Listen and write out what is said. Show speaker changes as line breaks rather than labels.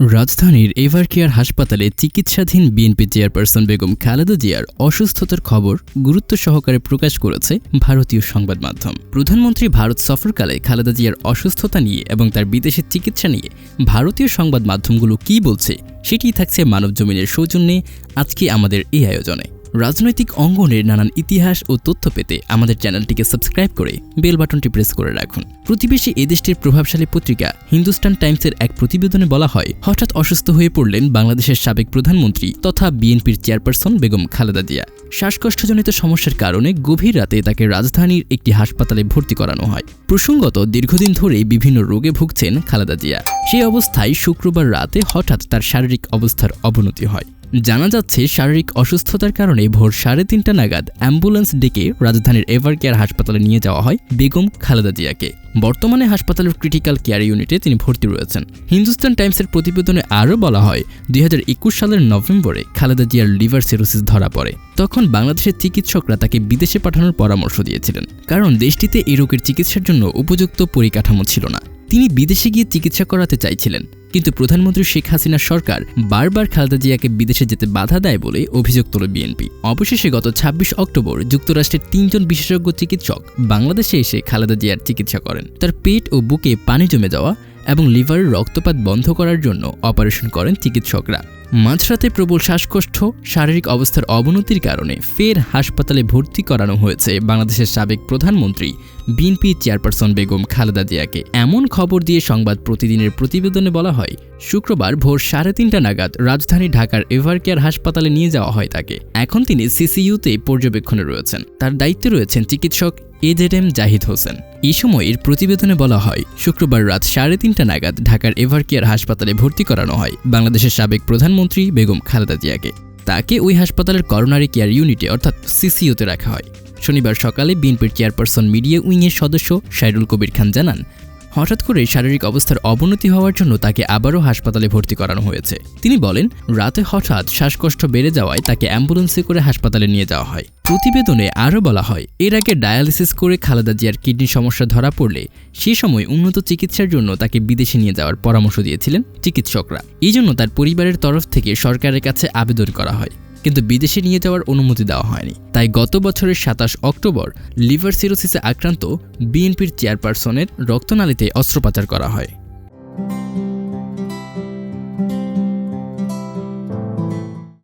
রাজধানীর ever care হাসপাতালে চিকিৎসাধীন বিএনপি চেয়ারপারসন বেগম খালেদা জিয়ার অসুস্থতার খবর গুরুত্ব সহকারে প্রকাশ করেছে ভারতীয় সংবাদ মাধ্যম। প্রধানমন্ত্রী ভারত সফরকালে খালেদা জিয়ার অসুস্থতা নিয়ে এবং তার বিদেশের চিকিৎসা নিয়ে ভারতীয় সংবাদ মাধ্যমগুলো কি বলছে সেটি থাকছে মানব জমিনের সৌজন্যে আজকে আমাদের এই আয়োজনে। রাজনৈতিক অঙ্গনের নানান ইতিহাস ও তথ্য পেতে আমাদের চ্যানেলটিকে সাবস্ক্রাইব করে বেল বাটনটি প্রেস করে রাখুন। প্রতিবেশী এ দেশটির প্রভাবশালী পত্রিকা হিন্দুস্তান টাইমসের এক প্রতিবেদনে বলা হয়, হঠাৎ অসুস্থ হয়ে পড়লেন বাংলাদেশের সাবেক প্রধানমন্ত্রী তথা বিএনপির চেয়ারপারসন বেগম খালেদা জিয়া। শ্বাসকষ্টজনিত সমস্যার কারণে গভীর রাতে তাকে রাজধানীর একটি হাসপাতালে ভর্তি করানো হয়। প্রসঙ্গত, দীর্ঘদিন ধরেই বিভিন্ন রোগে ভুগছেন খালেদা জিয়া। সেই অবস্থায় শুক্রবার রাতে হঠাৎ তার শারীরিক অবস্থার অবনতি হয়। জানা যাচ্ছে, শারীরিক অসুস্থতার কারণে ভোর সাড়ে তিনটা নাগাদ অ্যাম্বুলেন্স ডেকে রাজধানীর এভার কেয়ার হাসপাতালে নিয়ে যাওয়া হয় বেগম খালেদা জিয়াকে। বর্তমানে হাসপাতালের ক্রিটিক্যাল কেয়ার ইউনিটে তিনি ভর্তি রয়েছেন। হিন্দুস্তান টাইমসের প্রতিবেদনে আরও বলা হয়, দুই হাজার একুশ সালের নভেম্বরে খালেদা জিয়ার লিভার সিরোসিস ধরা পড়ে। তখন বাংলাদেশের চিকিৎসকরা তাকে বিদেশে পাঠানোর পরামর্শ দিয়েছিলেন। কারণ দেশটিতে এই রোগের চিকিৎসার জন্য উপযুক্ত পরিকাঠামো ছিল না। তিনি বিদেশে গিয়ে চিকিৎসা করাতে চাইছিলেন। কিন্তু প্রধানমন্ত্রী শেখ হাসিনার সরকার বারবার খালেদা জিয়াকে বিদেশে যেতে বাধা দেয় বলে অভিযোগ তোলে বিএনপি। অবশেষে গত ২৬ অক্টোবর যুক্তরাষ্ট্রের তিনজন বিশেষজ্ঞ চিকিৎসক বাংলাদেশে এসে খালেদা জিয়ার চিকিৎসা করেন। তার পেট ও বুকে পানি জমে যাওয়া এবং লিভারের রক্তপাত বন্ধ করার জন্য অপারেশন করেন চিকিৎসকরা। মাঝরাতে প্রবল শ্বাসকষ্ট, শারীরিক অবস্থার অবনতির কারণে ফের হাসপাতালে ভর্তি করানো হয়েছে বাংলাদেশের সাবেক প্রধানমন্ত্রী বিএনপি চেয়ারপারসন বেগম খালেদা জিয়াকে। এমন খবর দিয়ে সংবাদ প্রতিদিনের প্রতিবেদনে বলা হয়, শুক্রবার ভোর সাড়ে তিনটা নাগাদ রাজধানী ঢাকার এভারকেয়ার হাসপাতালে নিয়ে যাওয়া হয় তাকে। এখন তিনি সিসিইউতে পর্যবেক্ষণে রয়েছেন। তার দায়িত্বে রয়েছেন চিকিৎসক এজেড এম জাহিদ হোসেন। এই সময়ের প্রতিবেদনে বলা হয়, শুক্রবার রাত সাড়ে তিনটা নাগাদ ঢাকার এভারকেয়ার হাসপাতালে ভর্তি করানো হয় বাংলাদেশের সাবেক প্রধানমন্ত্রী বেগম খালেদা জিয়াকে। তাকে ওই হাসপাতালের করোনারি কেয়ার ইউনিটে, অর্থাৎ সিসিওতে রাখা হয়। শনিবার সকালে বিএনপির চেয়ারপারসন মিডিয়া উইংয়ের সদস্য সাইরুল কবির খান জানান হঠাৎ করে শারীরিক অবস্থার অবনতি হওয়ার জন্য তাকে আবারও হাসপাতালে ভর্তি করানো হয়েছে। তিনি বলেন, রাতে হঠাৎ শ্বাসকষ্ট বেড়ে যাওয়ায় তাকে অ্যাম্বুলেন্সে করে হাসপাতালে নিয়ে যাওয়া হয়। প্রতিবেদনে আরও বলা হয়, এর আগে ডায়ালিসিস করে খালেদা জিয়ার কিডনি সমস্যা ধরা পড়লে সে সময় উন্নত চিকিৎসার জন্য তাকে বিদেশে নিয়ে যাওয়ার পরামর্শ দিয়েছিলেন চিকিৎসকরা। এই জন্য তার পরিবারের তরফ থেকে সরকারের কাছে আবেদন করা হয়। কিন্তু বিদেশে নিয়ে যাওয়ার অনুমতি দেওয়া হয়নি। তাই গত বছরের সাতাশ অক্টোবর লিভার সিরোসিসে আক্রান্ত বিএনপির চেয়ারপারসনের রক্তনালীতে অস্ত্রোপচার করা হয়।